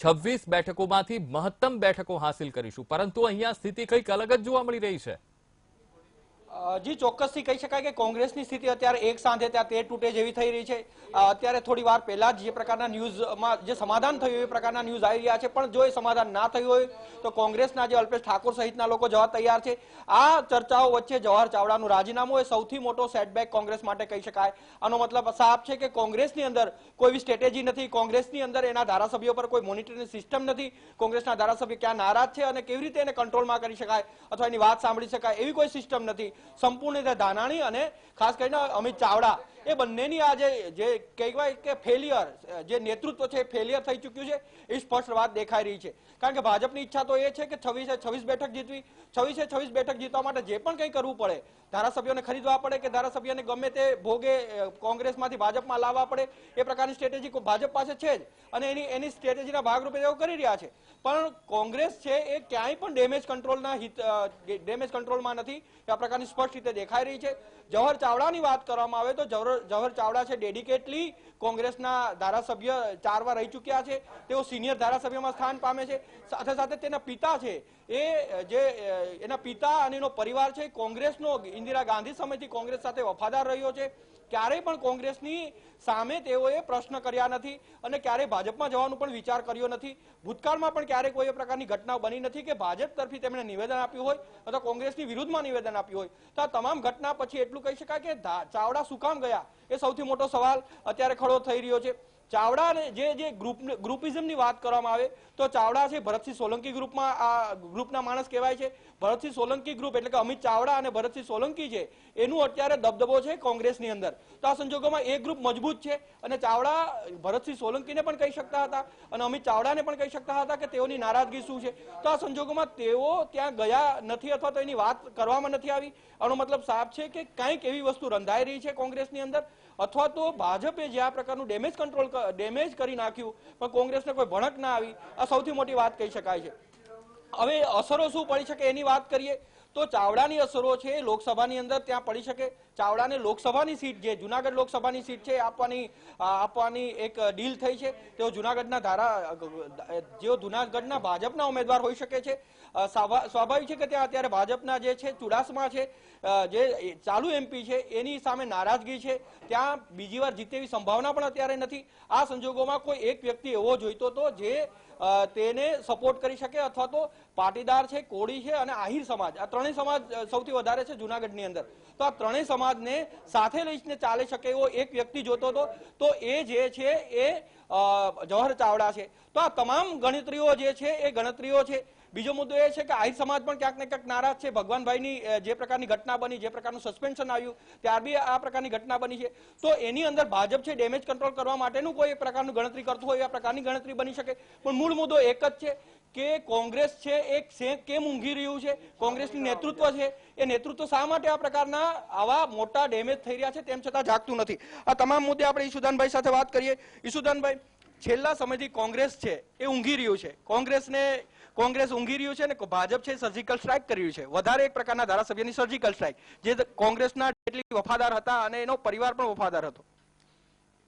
છવ્વીસ બેઠકોમાંથી મહત્તમ બેઠકો હાંસિલ કરીશું. પરંતુ અહીંયા સ્થિતિ કંઈક અલગ જ જોવા મળી રહી છે. જી, ચોક્કસથી કહી શકાય કે કોંગ્રેસની સ્થિતિ અત્યારે એક સાંધે ત્યાં તે તૂટે જેવી થઈ રહી છે. અત્યારે થોડી વાર પહેલા જ જે પ્રકારના ન્યૂઝમાં જે સમાધાન થયું એ પ્રકારના ન્યૂઝ આવી રહ્યા છે. પણ જો એ સમાધાન ના થયું હોય, તો કોંગ્રેસના જે અલ્પેશ ઠાકોર સહિતના લોકો જવા તૈયાર છે. આ ચર્ચાઓ વચ્ચે જવાહર ચાવડાનું રાજીનામું એ સૌથી મોટો સેટબેક કોંગ્રેસ માટે કહી શકાય. આનો મતલબ સાફ છે કે કોંગ્રેસની અંદર કોઈ સ્ટ્રેટેજી નથી. કોંગ્રેસની અંદર એના ધારાસભ્યો પર કોઈ મોનિટરિંગ સિસ્ટમ નથી. કોંગ્રેસના ધારાસભ્ય ક્યાં નારાજ છે અને કેવી રીતે એને કંટ્રોલમાં કરી શકાય અથવા એની વાત સાંભળી શકાય એવી કોઈ સિસ્ટમ નથી. સંપૂર્ણ રીતે ધાનાણી અને ખાસ કરીને અમિત ચાવડા. એ બંનેની આ જે જે કહેવાય કે ફેલિયર જે નેતૃત્વ છે એ ફેલિયર થઈ ચૂક્યું છે, એ સ્પષ્ટ વાત દેખાઈ રહી છે. કારણ કે ભાજપની ઈચ્છા તો એ છે કે છવ્વીસે છવ્વીસ બેઠક જીતવી. છવ્વીસે છવ્વીસ બેઠક જીતવા માટે જે પણ કંઈ કરવું પડે ધારાસભ્યોને ખરીદવા પડે કે ધારાસભ્યને ગમે તે ભોગે કોંગ્રેસમાંથી ભાજપમાં લાવવા પડે, એ પ્રકારની સ્ટ્રેટેજી ભાજપ પાસે છે જ. અને એની એની સ્ટ્રેટેજીના ભાગરૂપે તેઓ કરી રહ્યા છે. પણ કોંગ્રેસ છે એ ક્યાંય પણ ડેમેજ કંટ્રોલના હિત ડેમેજ કંટ્રોલમાં નથી. આ પ્રકારની સ્પષ્ટ રીતે દેખાઈ રહી છે. જવહર ચાવડાની વાત કરવામાં આવે તો જવાહર ચાવડા છે ડેડિકેટલી કોંગ્રેસના ધારાસભ્ય ચાર વાર રહી ચૂક્યા છે. તેઓ સિનિયર ધારાસભ્યમાં સ્થાન પામે છે. સાથે સાથે તેના પિતા છે એ જે એના પિતા અને એનો પરિવાર છે કોંગ્રેસનો, ઇન્દિરા ગાંધી સમયથી કોંગ્રેસ સાથે વફાદાર રહ્યો છે. ક્યારેય પણ કોંગ્રેસની સામે તેઓએ પ્રશ્ન કર્યા નથી અને ક્યારેય ભાજપમાં જવાનો પણ વિચાર કર્યો નથી. ભૂતકાળમાં પણ ક્યારેય કોઈ પ્રકારની ઘટના બની નથી કે ભાજપ તરફી તેમણે નિવેદન આપ્યું હોય અથવા કોંગ્રેસની વિરુદ્ધમાં નિવેદન આપ્યું હોય. તો આ તમામ ઘટના પછી એટલું કહી શકાય કે ચાવડા સુકામ ગયા. એ સૌથી મોટો સવાલ અત્યારે ખડો થઈ રહ્યો છે. ચાવડા ને જે જે ગ્રુપ ગ્રુપિઝમની વાત કરવામાં આવે, તો ચાવડા છે ભરતસિંહ સોલંકી ગ્રુપમાં આ ગ્રુપના માણસ કહેવાય છે. ભરતસિંહ સોલંકી ગ્રુપ એટલે કે અમિત ચાવડા અને ભરતસિંહ સોલંકી છે, એનું અત્યારે દબદબો છે કોંગ્રેસની અંદર. તો આ સંજોગોમાં એ ગ્રુપ મજબૂત છે અને ચાવડા ભરતસિંહ સોલંકીને પણ કહી શકતા હતા અને અમિત ચાવડાને પણ કહી શકતા હતા કે તેઓની નારાજગી શું છે. તો આ સંજોગોમાં તેઓ ત્યાં ગયા નથી અથવા તો એની વાત કરવામાં નથી આવી. આનો મતલબ સાફ છે કે કંઈક એવી વસ્તુ રંધાઈ રહી છે કોંગ્રેસની અંદર અથવા તો ભાજપે જે આ પ્રકારનું ડેમેજ કંટ્રોલ ડેમેજ કરી નાખ્યું, પણ કોંગ્રેસને કોઈ ભણક ના આવી, આ સૌથી મોટી વાત કહી શકાય છે. હવે અસરો શું પડી શકે એની વાત કરીએ, તો ચાવડાની અસરો છે લોકસભાની અંદર, ત્યાં પડી શકે. ચાવડાને લોકસભાની સીટ જે જુનાગઢ લોકસભાની સીટ છે આપવાની આપવાની એક ડીલ થઈ છે. તેઓ જુનાગઢના ધારા જેઓ જુનાગઢના ભાજપના ઉમેદવાર હોઈ શકે છે. સ્વાભાવિક છે કે ત્યાં અત્યારે ભાજપના જે છે, ચુડાસમા છે જે ચાલુ એમપી છે, એની સામે નારાજગી છે. ત્યાં બીજી વાર જીતે એવી સંભાવના પણ અત્યારે નથી. આ સંજોગોમાં કોઈ એક વ્યક્તિ એવો જોઈતો હતો જે તેને સપોર્ટ કરી શકે અથવા તો પાટીદાર છે, કોળી છે અને આહિર સમાજ. આ ત્રણેય સમાજ સૌથી વધારે છે જુનાગઢની અંદર. તો આ ત્રણેય સમાજને સાથે લઈને ચાલી શકે એવો એક વ્યક્તિ જોતો હતો તો એ જે છે એ જવાહર ચાવડા છે. તો આ તમામ ગણતરીઓ જે છે એ ગણતરીઓ છે. બીજો મુદ્દો એ છે કે આહિર સમાજ પણ ક્યાંક ને ક્યાંક નારાજ છે. ભગવાનભાઈની જે પ્રકારની ઘટના બની, જે પ્રકારનું સસ્પેન્શન આવ્યું, ત્યાર બી આ પ્રકારની ઘટના બની છે. તો એની અંદર ભાજપ છે ડેમેજ કંટ્રોલ કરવા માટેનું કોઈ પ્રકારનું ગણતરી કરતું હોય એ પ્રકારની ગણતરી બની શકે. પણ મૂળ મુદ્દો એક જ છે કે કોંગ્રેસ છે એક કેમ ઊંઘી રહ્યું છે? કોંગ્રેસની નેતૃત્વ છે. એ નેતૃત્વ શા માટે આ પ્રકારના આવા મોટા ડેમેજ થઈ રહ્યા છે તેમ છતાં જાગતું નથી. આ તમામ મુદ્દે આપણે ઈશુદાનભાઈ સાથે વાત કરીએ. ઈશુદાનભાઈ, છેલ્લા સમયથી કોંગ્રેસ છે, એ ઊંઘી રહ્યું છે. કોંગ્રેસને કોંગ્રેસ ઊંઘી રહ્યું છે અને ભાજપ છે સર્જિકલ સ્ટ્રાઇક કરી રહ્યું છે. વધારે એક પ્રકારના ધારાસભ્યની સર્જિકલ સ્ટ્રાઇક જે કોંગ્રેસના એટલી વફાદાર હતા અને એનો પરિવાર પણ વફાદાર હતો.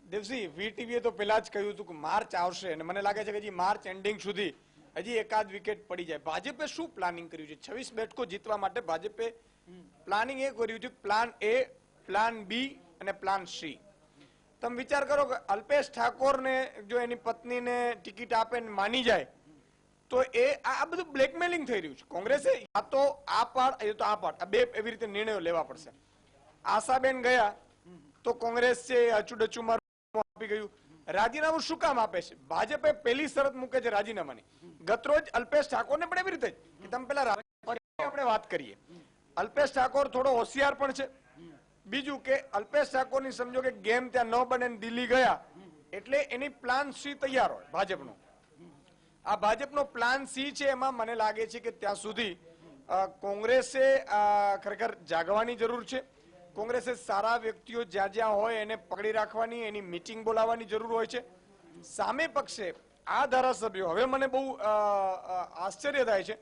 દેવસિંહ વીટીવીએ તો પહેલા જ કહ્યું હતું કે માર્ચ આવશે અને મને લાગે છે કે હજી માર્ચ એન્ડિંગ સુધી હજી એકાદ વિકેટ પડી જાય. ભાજપે શું પ્લાનિંગ કર્યું છે? છવ્વીસ બેઠકો જીતવા માટે ભાજપે પ્લાનિંગ એ કર્યું છે પ્લાન એ પ્લાન બી અને પ્લાન સી તમે વિચાર કરો કે અલ્પેશ ઠાકોરને જો એની પત્નીને ટિકિટ આપે માની જાય તો એ આ બધું બ્લેકમેલિંગ થઈ રહ્યું છે. કોંગ્રેસે આ તો આ પાડ એ તો આ પાડ. આ બે એવી રીતે નિર્ણયો લેવા પડશે. આશાબેન ગયા, તો કોંગ્રેસ છે અચુડચુમાં આપી ગયું. રાજીનામું શું કામ આપે છે? ભાજપે પહેલી શરત મૂકે છે રાજીનામાની. ગતરોજ અલ્પેશ ઠાકોરને પણ એવી રીતે કે તમે પેલા આપણે વાત કરીએ. અલ્પેશ ઠાકોર થોડો હોશિયાર પણ છે. બીજું કે અલ્પેશ ઠાકોરની સમજો કે ગેમ ત્યાં ન બને દિલ્હી ગયા, એટલે એની પ્લાન સી તૈયાર હોય ભાજપનો. આ ભાજપનો પ્લાન સી છે એમાં મને લાગે છે કે ત્યાં સુધી કોંગ્રેસે ખરેખર જાગવાની જરૂર છે. કોંગ્રેસે સારા વ્યક્તિઓ જ્યાં જ્યાં હોય એને પકડી રાખવાની, એની મીટિંગ બોલાવવાની જરૂર હોય છે. સામે પક્ષે આ ધારાસભ્યો, હવે મને બહુ આશ્ચર્ય થાય છે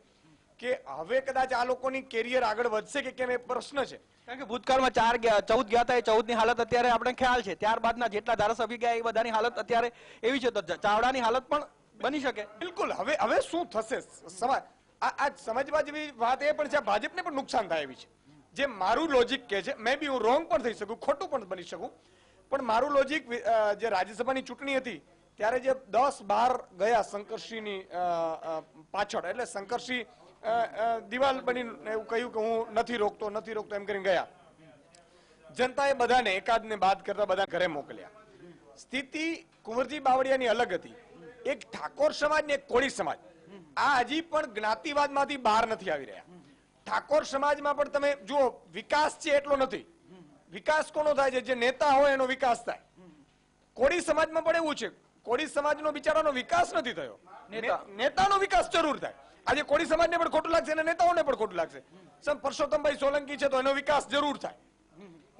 કે હવે કદાચ આ લોકોની કેરિયર આગળ વધશે કે કેમ એ પ્રશ્ન છે. કારણ કે ભૂતકાળમાં ચાર ગયા, ચૌદ ગયા હતા, એ ચૌદની હાલત અત્યારે આપણે ખ્યાલ છે. ત્યારબાદના જેટલા ધારાસભ્ય ગયા, એ બધાની હાલત અત્યારે એવી છે. તો ચાવડાની હાલત પણ બની શકે. બિલકુલ. હવે હવે શું થશે? આ સમજવા જેવી વાત એ પણ છે ભાજપને પણ નુકસાન થાય એવી છે. જે મારું લોજિક કે છે, મે બી હું રોંગ પણ થઈ શકું, ખોટું પણ બની શકું. પણ મારું લોજિક જે રાજ્યસભાની ચૂંટણી હતી, ત્યારે જે દસ બાર ગયા શંકરસિંહની પાછળ, એટલે શંકરસિંહ દિવાલ બની એવું કહ્યું કે હું નથી રોકતો નથી રોકતો, એમ કરીને ગયા. જનતાએ બધાને એકાદને બાદ કરતા બધા ઘરે મોકલ્યા. સ્થિતિ કુંવરજી બાવળિયાની અલગ હતી. એક ઠાકોર સમાજ ને એક કોળી સમાજ. આ હજી પણ જ્ઞાતિવાદમાંથી બહાર નથી આવી રહ્યા. ઠાકોર સમાજમાં પણ તમે જુઓ વિકાસ છે એટલો નથી. વિકાસ કોનો થાય છે? જે નેતા હોય એનો વિકાસ થાય. કોળી સમાજમાં પણ એવું છે. કોળી સમાજનો બિચારાનો વિકાસ નથી થયો. નેતાનો વિકાસ જરૂર થાય. આજે કોળી સમાજને પણ ખોટું લાગશે અને નેતાઓને પણ ખોટું લાગશે. સમ પરસોત્તમભાઈ સોલંકી છે તો એનો વિકાસ જરૂર થાય.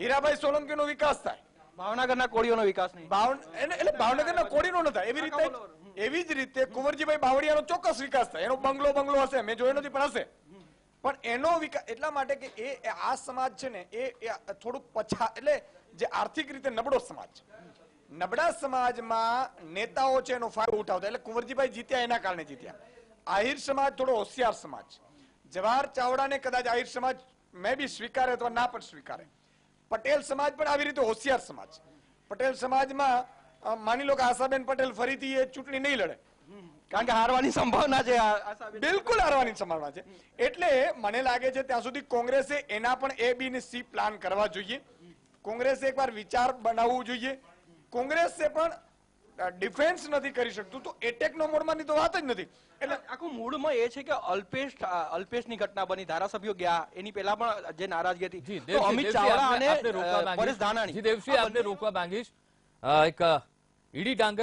હીરાભાઈ સોલંકીનો વિકાસ થાય. ભાવનગરના કોળીઓનો વિકાસ નહીં. ભાવનગરના કોળીનો ન થાય. એવી રીતે એવી જ રીતે કુંવરજીભાઈ બાવળિયાનો ચોક્કસ વિકાસ થાય. એનો બંગલો બંગલો હશે, મેં જોયો નથી, પણ હશે. પણ એનો વિકાસ એટલા માટે કે એ આ સમાજ છે ને, એ થોડુંક પછા, એટલે જે આર્થિક રીતે નબળો સમાજ. છે નબળા સમાજમાં નેતાઓ છે એનો ફાયદો ઉઠાવતા, એટલે કુંવરજીભાઈ જીત્યા એના કારણે જીત્યા. આહિર સમાજ થોડો હોશિયાર સમાજ. જવાહર ચાવડાને કદાચ આહિર સમાજ મેં બી સ્વીકારે અથવા ના પણ સ્વીકારે. પટેલ સમાજ પણ આવી રીતે હોશિયાર સમાજ. પટેલ સમાજમાં માની લો કે આશાબેન પટેલ ફરીથી એ ચૂંટણી નહીં લડે. કારણ કે હારવાની સંભાવના છે બિલકુલ હારવાની સંભાવના છે. એટલે મને લાગે છે ત્યાં સુધી કોંગ્રેસે એના પણ એ બી ને સી પ્લાન કરવા જોઈએ. કોંગ્રેસે એકવાર વિચાર બનાવવું જોઈએ. કોંગ્રેસે પણ ડિફેન્સ નથી કરી શકતું તો એટેકનો મોડમાંની તો વાત જ નથી. એટલે આખું મૂળમાં એ છે કે અલ્પેશ અલ્પેશ અલ્પેશની ઘટના બની ધારાસભ્યો ગયા એની પહેલા પણ જે નારાજગી હતી. તો અમિત ચાવડા અને. પરેશ ધાનાણી. જી દેવસી આપને રોકવા માંગીશ. એક இடிட்டாங்க